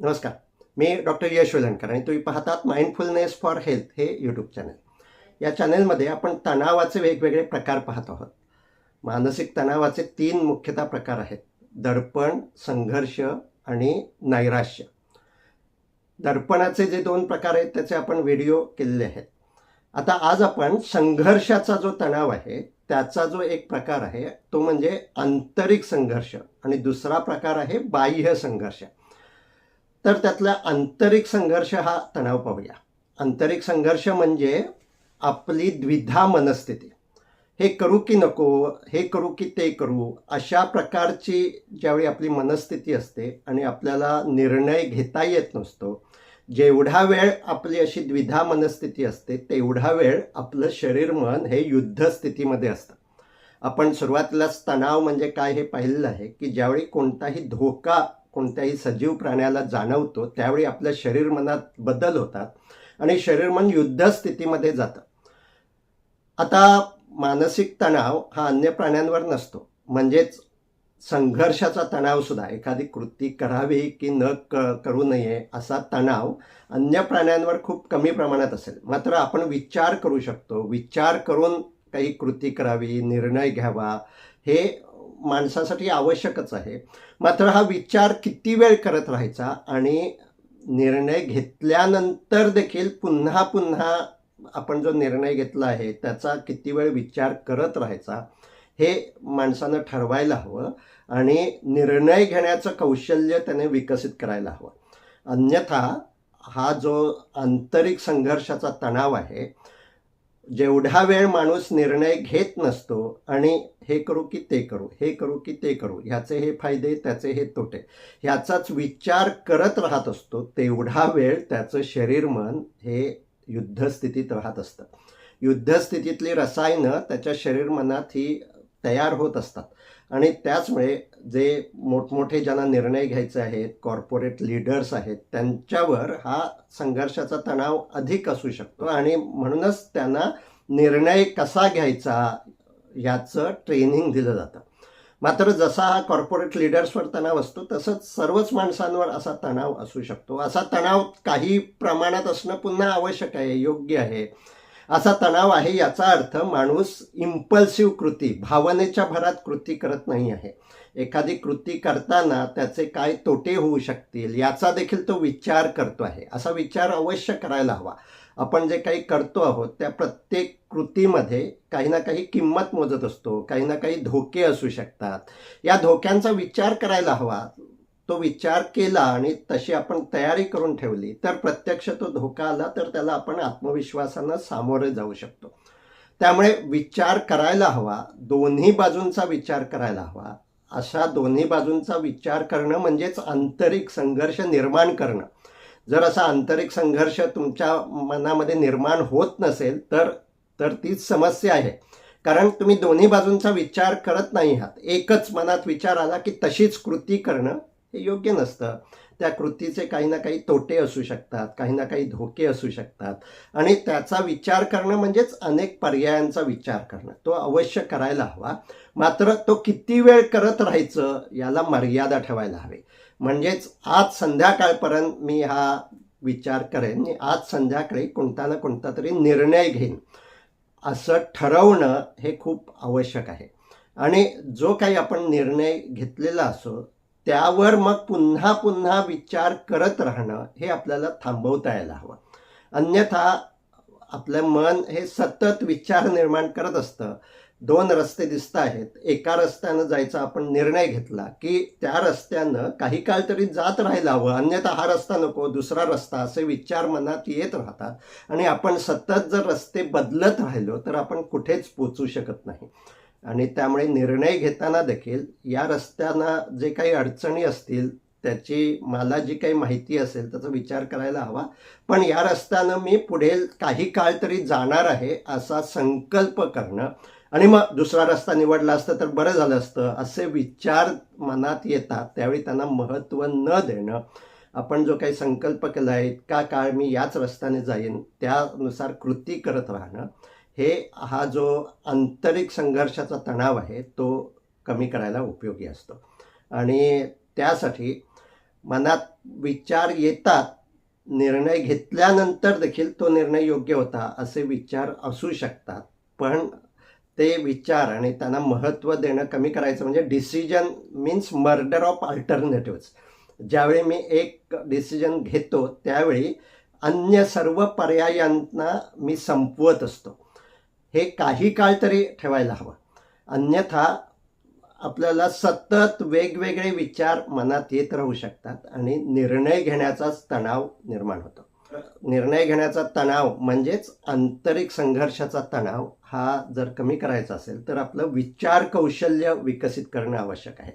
नमस्कार. मी डॉक्टर यश वेलणकर आणि तुम्ही पाहतात माइंडफुलनेस फॉर हेल्थ हे यूट्यूब चॅनल या चॅनलमध्ये आपण तणावाचे वेगवेगळे प्रकार पाहत आहोत. मानसिक तणावाचे तीन मुख्यतः प्रकार आहेत. दडपण संघर्ष आणि नैराश्य. दडपणाचे जे दोन प्रकार आहेत त्याचे आपण व्हिडिओ केलेले आहेत. आता आज आपण संघर्षाचा जो तणाव आहे त्याचा जो एक प्रकार आहे तो म्हणजे आंतरिक संघर्ष आणि दुसरा प्रकार आहे बाह्य संघर्ष. तर त्यातला आंतरिक संघर्ष हा तणाव पाहूया. आंतरिक संघर्ष म्हणजे आपली द्विधा मनस्थिती. हे करू की नको हे करू की ते करू अशा प्रकारची ज्यावेळी आपली मनस्थिती असते आणि आपल्याला निर्णय घेता येत नसतो जेवढा वेळ आपली अशी द्विधा मनस्थिती असते तेवढा वेळ आपलं शरीर मन हे युद्ध स्थितीमध्ये असतं. आपण सुरुवातीलाच तणाव म्हणजे काय हे पाहिलेलं आहे की ज्यावेळी कोणताही धोका कोणत्याही सजीव प्राण्याला जाणवतो त्यावेळी आपल्या शरीर मनात बदल होतात आणि शरीर मन युद्ध स्थितीमध्ये जातं. आता मानसिक तणाव हा अन्य प्राण्यांवर नसतो. म्हणजेच संघर्षाचा तणावसुद्धा एखादी कृती करावी की न क करू नये असा तणाव अन्य प्राण्यांवर खूप कमी प्रमाणात असेल. मात्र आपण विचार करू शकतो. विचार करून काही कृती करावी निर्णय घ्यावा हे माणसासाठी आवश्यकच आहे. मात्र हा विचार किती वेळ करत राहायचा आणि निर्णय घेतल्यानंतर देखील पुन्हा पुन्हा आपण जो निर्णय घेतला आहे त्याचा किती वेळ विचार करत राहायचा हे माणसानं ठरवायला हवं आणि निर्णय घेण्याचं कौशल्य त्याने विकसित करायला हवं. अन्यथा हा जो आंतरिक संघर्षाचा तणाव आहे जेवढा वेळ माणूस निर्णय घेत नसतो आणि हे करू की ते करू हे करू की ते करू ह्याचे हे फायदे त्याचे हे तोटे ह्याचाच विचार करत राहत असतो तेवढा वेळ त्याचं शरीर मन हे युद्धस्थितीत राहत असतं. युद्धस्थितीतली रसायनं त्याच्या शरीर मनात ही तयार होत असतात. आणि त्याचमुळे जे मोठमोठे ज्यांना निर्णय घ्यायचे आहेत कॉर्पोरेट लीडर्स आहेत त्यांच्यावर हा संघर्षाचा तणाव अधिक असू शकतो. आणि म्हणूनच त्यांना निर्णय कसा घ्यायचा याचं ट्रेनिंग दिलं जातं. मात्र जसा हा कॉर्पोरेट लीडर्सवर तणाव असतो तसंच सर्वच माणसांवर असा तणाव असू शकतो. असा तणाव काही प्रमाणात असणं पुन्हा आवश्यक आहे योग्य आहे. असा तणाव आहे याचा अर्थ माणूस इम्पल्सिव्ह कृती भावनेच्या भरात कृती करत नाही आहे. एखादी कृती करताना त्याचे काय तोटे होऊ शकतील याचा देखील तो विचार करतो आहे. असा विचार अवश्य करायला हवा. आपण जे काही करतो आहोत त्या प्रत्येक कृतीमध्ये काही ना काही किंमत मोजत असतो काही ना काही धोके असू शकतात. या धोक्यांचा विचार करायला हवा. तो विचार केला आणि तशी आपण तयारी करून ठेवली तर प्रत्यक्ष तो धोका आला तर त्याला आपण आत्मविश्वासानं सामोरे जाऊ शकतो. त्यामुळे विचार करायला हवा दोन्ही बाजूंचा विचार करायला हवा. अशा दोन्ही बाजूंचा विचार करणं म्हणजेच आंतरिक संघर्ष निर्माण करणं. जर असा आंतरिक संघर्ष तुमच्या मनामध्ये निर्माण होत नसेल तर तर तीच समस्या आहे. कारण तुम्ही दोन्ही बाजूंचा विचार करत नाही आहात. एकच मनात विचार आला की तशीच कृती करणं हे योग्य नसतं. त्या कृतीचे काही ना काही तोटे असू शकतात काही ना काही धोके असू शकतात. आणि त्याचा विचार करणं म्हणजेच अनेक पर्यायांचा विचार करणं. तो अवश्य करायला हवा. मात्र तो किती वेळ करत राहायचं याला मर्यादा ठेवायला हवी. म्हणजेच आज संध्याकाळपर्यंत मी हा विचार करेन. आणि आज संध्याकाळी कोणता ना कोणता तरी निर्णय घेईन. असं ठरवणं हे खूप आवश्यक आहे. आणि जो काही आपण निर्णय घेतलेला असो त्यावर मग पुन्हा पुन्हा विचार करत राहणं हे आपल्याला थांबवता यायला हवं. अन्यथा आपलं मन हे सतत विचार निर्माण करत असतं. दोन रस्ते दिसत आहेत. एका रस्त्यानं जायचा आपण निर्णय घेतला की त्या रस्त्यानं काही काळ तरी जात राहायला हवं. अन्यथा हा रस्ता नको दुसरा रस्ता असे विचार मनात येत राहतात. आणि आपण सतत जर रस्ते बदलत राहिलो तर आपण कुठेच पोचू शकत नाही. आणि त्यामुळे निर्णय घेताना देखील या रस्त्यांना जे काही अडचणी असतील त्याची मला जी काही माहिती असेल त्याचा विचार करायला हवा. पण या रस्त्यानं मी पुढे काही काळ तरी जाणार आहे असा संकल्प करणं. आणि मग दुसरा रस्ता निवडला असतं तर बरं झालं असतं असे विचार मनात येतात त्यावेळी त्यांना महत्त्व न देणं. आपण जो काही संकल्प केला आहे इतका काळ मी याच रस्त्याने जाईन त्यानुसार कृती करत राहणं. हे हा जो आंतरिक संघर्षाचा तणाव आहे तो कमी करायला उपयोगी असतो. आणि त्यासाठी मनात विचार येतात निर्णय घेतल्यानंतर देखील तो निर्णय योग्य होता असे विचार असू शकतात. पण ते विचार आणि त्यांना महत्त्व देणं कमी करायचं म्हणजे decision means murder of alternatives ज्यावेळी मी एक डिसिजन घेतो त्यावेळी अन्य सर्व पर्यायांना मी संपवत असतो. हे काही काळ तरी ठेवायला हवं. अन्यथा आपल्याला सतत वेगवेगळे विचार मनात येत राहू शकतात आणि निर्णय घेण्याचाच तणाव निर्माण होतो. निर्णय घेण्याचा तणाव म्हणजेच आंतरिक संघर्षाचा तणाव हा जर कमी करायचा असेल तर आपलं विचार कौशल्य विकसित करणं आवश्यक आहे.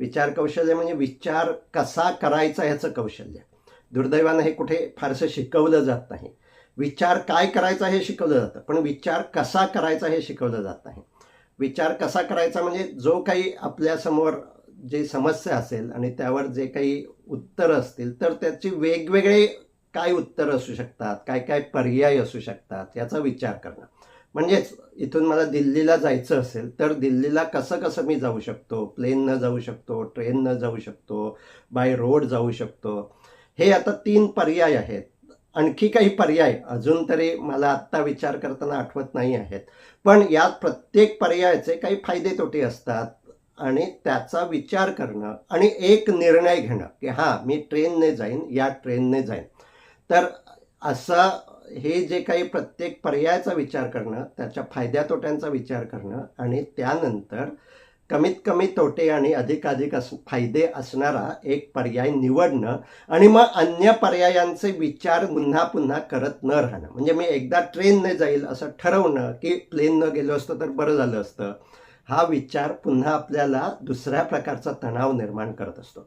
विचार कौशल्य म्हणजे विचार कसा करायचा ह्याचं कौशल्य. दुर्दैवानं हे कुठे फारसं शिकवलं जात नाही. विचार काय करायचा हे शिकवलं जातं. पण विचार कसा करायचा हे शिकवलं जात नाही. विचार कसा करायचा म्हणजे जो काही आपल्यासमोर जे समस्या असेल आणि त्यावर जे काही उत्तर असतील तर त्याची वेगवेगळे काय उत्तर असू शकतात काय काय पर्याय असू शकतात याचा विचार करणं. म्हणजेच इथून मला दिल्लीला जायचं असेल तर दिल्लीला कसं कसं मी जाऊ शकतो? प्लेननं जाऊ शकतो ट्रेननं जाऊ शकतो बाय रोड जाऊ शकतो. हे आता तीन पर्याय आहेत. आणखी काही पर्याय अजून तरी मला आत्ता विचार करताना आठवत नाही आहेत. पण यात प्रत्येक पर्यायाचे काही फायदे तोटे असतात आणि त्याचा विचार करणं आणि एक निर्णय घेणं की हां मी ट्रेनने जाईन या ट्रेनने जाईन. तर असं हे जे काही प्रत्येक पर्यायाचा विचार करणं त्याच्या फायद्या तोट्यांचा विचार करणं आणि त्यानंतर कमीत कमी तोटे आणि अधिकाधिक अस फायदे असणारा एक पर्याय निवडणं आणि मग अन्य पर्यायांचे विचार पुन्हा पुन्हा करत न राहणं. म्हणजे मी एकदा ट्रेनने जाईल असं ठरवणं की प्लेननं गेलो असतं तर बरं झालं असतं. हा विचार पुन्हा आपल्याला दुसऱ्या प्रकारचा तणाव निर्माण करत असतो.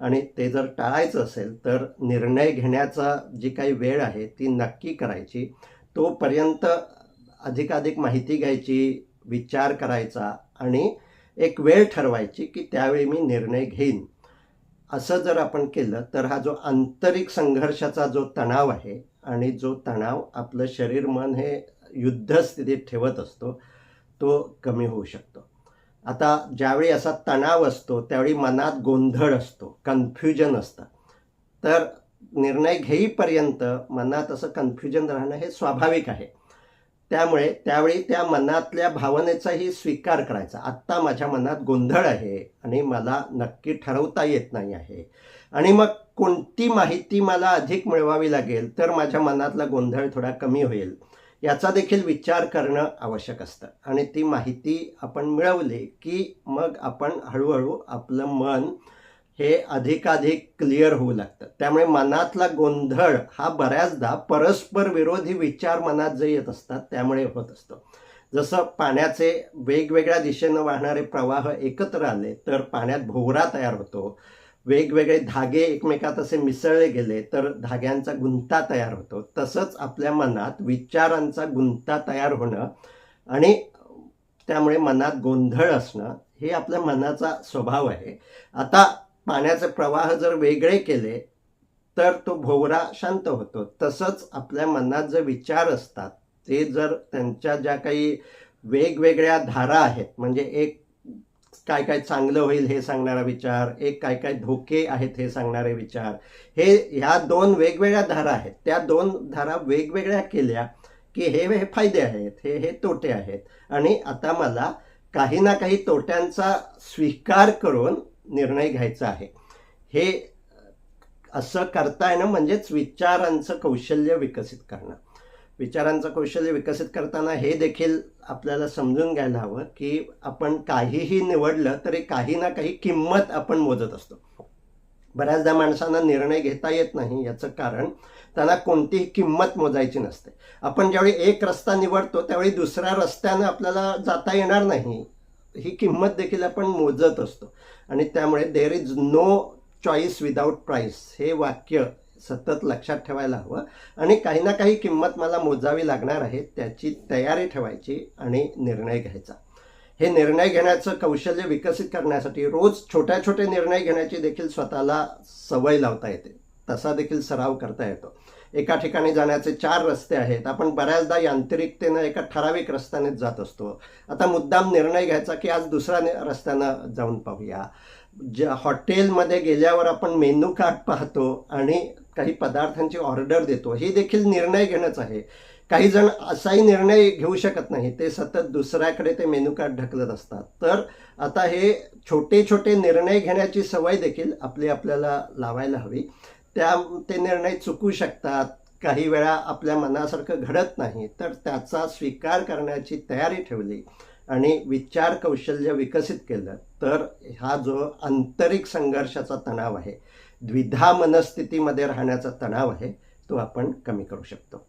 आणि ते जर टाळायचं असेल तर निर्णय घेण्याचा जी काही वेळ आहे ती नक्की करायची. तोपर्यंत अधिकाधिक माहिती घ्यायची विचार करायचा आणि एक वेळ ठरवायची की त्यावेळी मी निर्णय घेईन. असं जर आपण केलं तर हा जो आंतरिक संघर्षाचा जो तणाव आहे आणि जो तणाव आपलं शरीर मन हे युद्धस्थितीत ठेवत असतो तो कमी होऊ शकतो. आता ज्यावेळी असा तणाव असतो त्यावेळी मनात गोंधळ असतो कन्फ्युजन असतं. तर निर्णय घेईपर्यंत मनात असं कन्फ्युजन राहणं हे स्वाभाविक आहे. त्यामुळे त्यावेळी त्या मनातल्या भावनेचाही स्वीकार करायचा. आत्ता माझ्या मनात गोंधळ आहे आणि मला नक्की ठरवता येत नाही आहे. आणि मग कोणती माहिती मला अधिक मिळवावी लागेल तर माझ्या मनातला गोंधळ थोडा कमी होईल. याचा देखील विचार करणं आवश्यक असतं. आणि ती माहिती आपण मिळवली की मग आपण हळूहळू आपलं मन हे अधिकाधिक क्लिअर होऊ लागतं. त्यामुळे मनातला गोंधळ हा बऱ्याचदा परस्पर विरोधी विचार मनात जे येत असतात त्यामुळे होत असतो. जसं पाण्याचे वेगवेगळ्या दिशेनं वाहणारे प्रवाह एकत्र आले तर पाण्यात भोवरा तयार होतो. वेगवेगळे धागे एकमेकात असे मिसळले गेले तर धाग्यांचा गुंता तयार होतो. तसंच आपल्या मनात विचारांचा गुंता तयार होणं आणि त्यामुळे मनात गोंधळ असणं हे आपल्या मनाचा स्वभाव आहे. आता पाण्याचे प्रवाह जर वेगळे केले तर तो भोवरा शांत होतो. तसंच आपल्या मनात जे विचार असतात ते जर त्यांच्या ज्या काही वेगवेगळ्या धारा आहेत म्हणजे एक काय काय चांगलं होईल हे सांगणारा विचार एक काय काय धोके आहेत हे सांगणारे विचार हे ह्या दोन वेगवेगळ्या धारा आहेत. त्या दोन धारा वेगवेगळ्या केल्या की हे हे फायदे आहेत हे हे तोटे आहेत. आणि आता मला काही ना काही तोट्यांचा स्वीकार करून निर्णय घ्यायचा आहे. हे असं करता येणं म्हणजेच विचारांचं कौशल्य विकसित करणं. विचारांचं कौशल्य विकसित करताना हे देखील आपल्याला समजून घ्यायला हवं की आपण काहीही निवडलं तरी काही ना काही किंमत आपण मोजत असतो. बऱ्याचदा माणसांना निर्णय घेता येत नाही याचं कारण त्यांना कोणतीही किंमत मोजायची नसते. आपण ज्यावेळी एक रस्ता निवडतो त्यावेळी दुसऱ्या रस्त्यानं आपल्याला जाता येणार नाही. ही किंमत देखील आपण मोजत असतो. आणि त्यामुळे there is no choice without price हे वाक्य सतत लक्षात ठेवायला हवं. आणि काही ना काही किंमत मला मोजावी लागणार आहे त्याची तयारी ठेवायची आणि निर्णय घ्यायचा. हे निर्णय घेण्याचं कौशल्य विकसित करण्यासाठी रोज छोट्या छोटे निर्णय घेण्याची देखील स्वतःला सवय लावता येते. तसा देखील सराव करता येतो. एका ठिकाणी जाण्याचे चार रस्ते आहेत. आपण बऱ्याचदा यांत्रिकतेनं एका ठराविक रस्त्यानेच जात असतो. आता मुद्दाम निर्णय घ्यायचा की आज दुसऱ्या रस्त्यानं जाऊन पाहूया. ज्या हॉटेलमध्ये गेल्यावर आपण मेनू कार्ड पाहतो आणि काही पदार्थांची ऑर्डर देतो. हे देखील निर्णय घेणंच आहे. काही जण असाही निर्णय घेऊ शकत नाही. ते सतत दुसऱ्याकडे ते मेनू कार्ड ढकलत असतात. तर आता हे छोटे छोटे निर्णय घेण्याची सवय देखील आपली आपल्याला लावायला हवी. त्या ते निर्णय चुकू शकतात. काही वेळा आपल्या मनासारखं घडत नाही. तर त्याचा स्वीकार करण्याची तयारी ठेवली आणि विचार कौशल्य विकसित केलं. तर हा जो आंतरिक संघर्षाचा तणाव आहे द्विधा मनस्थितीमध्ये राहण्याचा तणाव आहे तो आपण कमी करू शकतो.